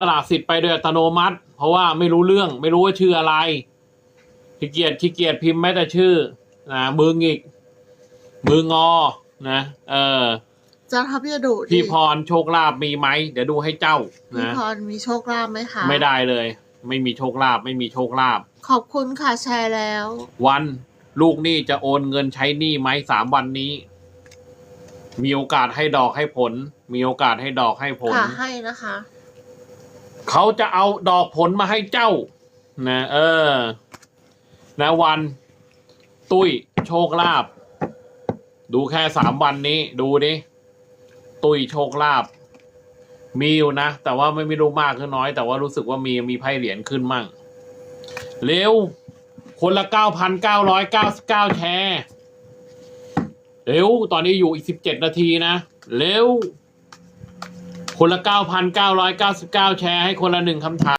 ตลาดสิทธิ์ไปโดยอัตโนมัติ เพราะว่าไม่รู้เรื่อง ไม่รู้ว่าชื่ออะไรขี้เกียจขี้เกียจพิมพ์แม้แต่ชื่อนะมือหงิกมืองอนะเออจะทับพี่ดุดิพี่พรโชคลาภมีไหมเดี๋ยวดูให้เจ้าพี่นะพรมีโชคลาภไหมคะไม่ได้เลย ไม่มีโชคลาภไม่มีโชคลาภขอบคุณค่ะแชร์แล้ว วันลูกหนี้จะโอนเงินใช้หนี้ไหมสามวันนี้ มีโอกาสให้ดอกให้ผล มีโอกาสให้ดอกให้ผลค่ะให้นะคะ เขาจะเอาดอกผลมาให้เจ้า นะเออ นะวัน ตุ้ยโชคลาภดูแค่สามวันนี้ ดูดิตุ้ยโชคลาภมีอยู่นะ แต่ว่าไม่ไม่รู้มากหรือน้อย แต่ว่ารู้สึกว่ามีมีไพ่เหรียญขึ้นมั่ง เร็ว คนละเก้าพันเก้าร้อยเก้าสิบเก้าแชร์ เร็ว ตอนนี้อยู่อีกสิบเจ็ดนาทีนะ เร็ว คนละเก้าพันเก้าร้อยเก้าสิบเก้าแชร์ให้คนละหนึ่งคำถาม